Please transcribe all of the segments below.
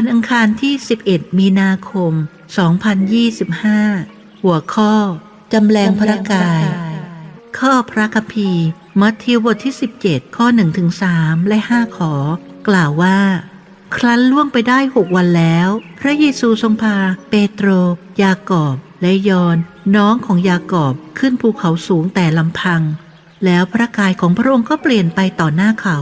วันอังคารที่ 11 มีนาคม 2025 หัวข้อ จำแรงพระกาย ข้อพระคัมภีร์มัทธิวบทที่ 17 ข้อ1ถึง3และ 5 ขอ กล่าวว่า ครั้นล่วงไปได้หกวันแล้ว พระเยซูทรงพา เปโตร ยากอบ และยอน น้องของยากอบขึ้นภูเขาสูงแต่ลำพัง แล้วพระกายของพระองค์ก็เปลี่ยนไปต่อหน้าเขา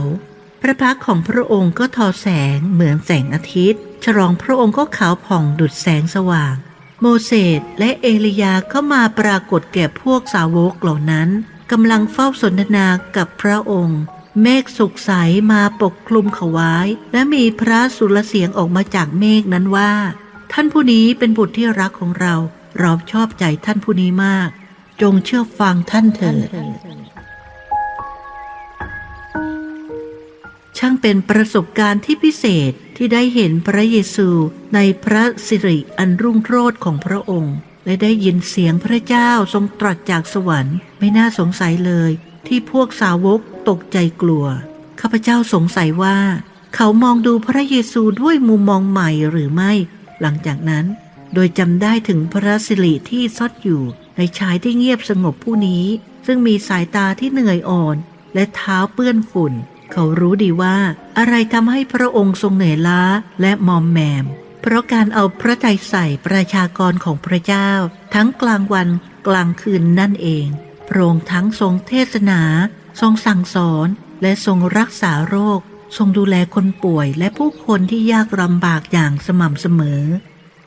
พระพักของพระองค์ก็ทอแสงเหมือนแสงอาทิตย์ ฉลองพระองค์ก็ขาวผ่องดุจแสงสว่าง โมเสสและเอลียาก็มาปรากฏแก่พวกสาวกเหล่านั้นกำลังเฝ้าสนทนากับพระองค์ เมฆสุกใสมาปกคลุมเขาไว้ และมีพระสุรเสียงออกมาจากเมฆนั้นว่า ท่านผู้นี้เป็นบุตรที่รักของเรา เราชอบใจท่านผู้นี้มาก จงเชื่อฟังท่านเถิด ช่างเป็นประสบการณ์ที่พิเศษที่ได้เห็นพระเยซูในพระสิริอันรุ่งโรจน์ของพระองค์ และได้ยินเสียงพระเจ้าทรงตรัสจากสวรรค์ไม่น่าสงสัยเลย ที่พวกสาวกตกใจกลัว ข้าพเจ้าสงสัยว่า เขามองดูพระเยซูด้วยมุมมองใหม่หรือไม่ หลังจากนั้น โดยจำได้ถึงพระสิริที่ซ่อนอยู่ในชายที่เงียบสงบผู้นี้ ซึ่งมีสายตาที่เหนื่อยอ่อน และเท้าเปื้อนฝุ่น เขารู้ดีว่าอะไรทำให้พระองค์ทรงเหนื่อยล้าและมอมแมม เพราะการเอาพระใจใส่ประชากรของพระเจ้า ทั้งกลางวันกลางคืนนั่นเอง พระองค์ทั้งทรงเทศนา ทรงสั่งสอน และทรงรักษาโรค ทรงดูแลคนป่วยและผู้คนที่ยากลำบากอย่างสม่ำเสมอ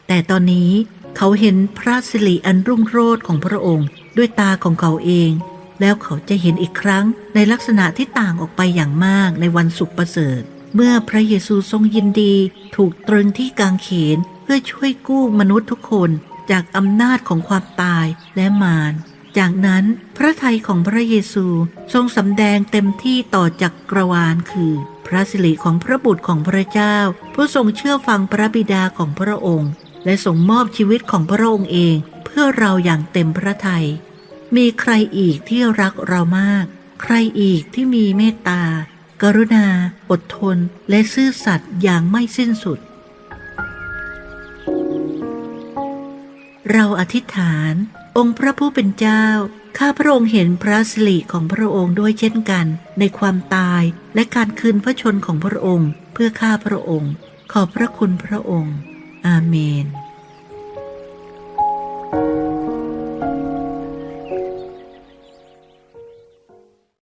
แต่ตอนนี้เขาเห็นพระสิริอันรุ่งโรจน์ของพระองค์ด้วยตาของเขาเอง แล้วเขาจะเห็นอีกครั้งในลักษณะที่ต่างออกไปอย่างมากในวันสุขประเสริฐ เมื่อพระเยซูทรงยินดี ถูกตรึงที่กางเขนเพื่อช่วยกู้มนุษย์ทุกคนจากอำนาจของความตายและมารจากนั้นพระทัยของพระเยซูทรงสำแดงเต็มที่ต่อจักกรวาลคือ พระสิริของพระบุตรของพระเจ้า ผู้ทรงเชื่อฟังพระบิดาของพระองค์ และทรงมอบชีวิตของพระองค์เอง เพื่อเราอย่างเต็มพระทัย มีใครอีกที่รักเรามาก ใครอีกที่มีเมตตา กรุณา อดทน และซื่อสัตย์อย่างไม่สิ้นสุด เราอธิษฐาน องค์พระผู้เป็นเจ้า ข้าพระองค์เห็นพระสิริของพระองค์ด้วยเช่นกัน ในความตายและการคืนพระชนของพระองค์ เพื่อข้าพระองค์ ขอบพระคุณพระองค์ อาเมน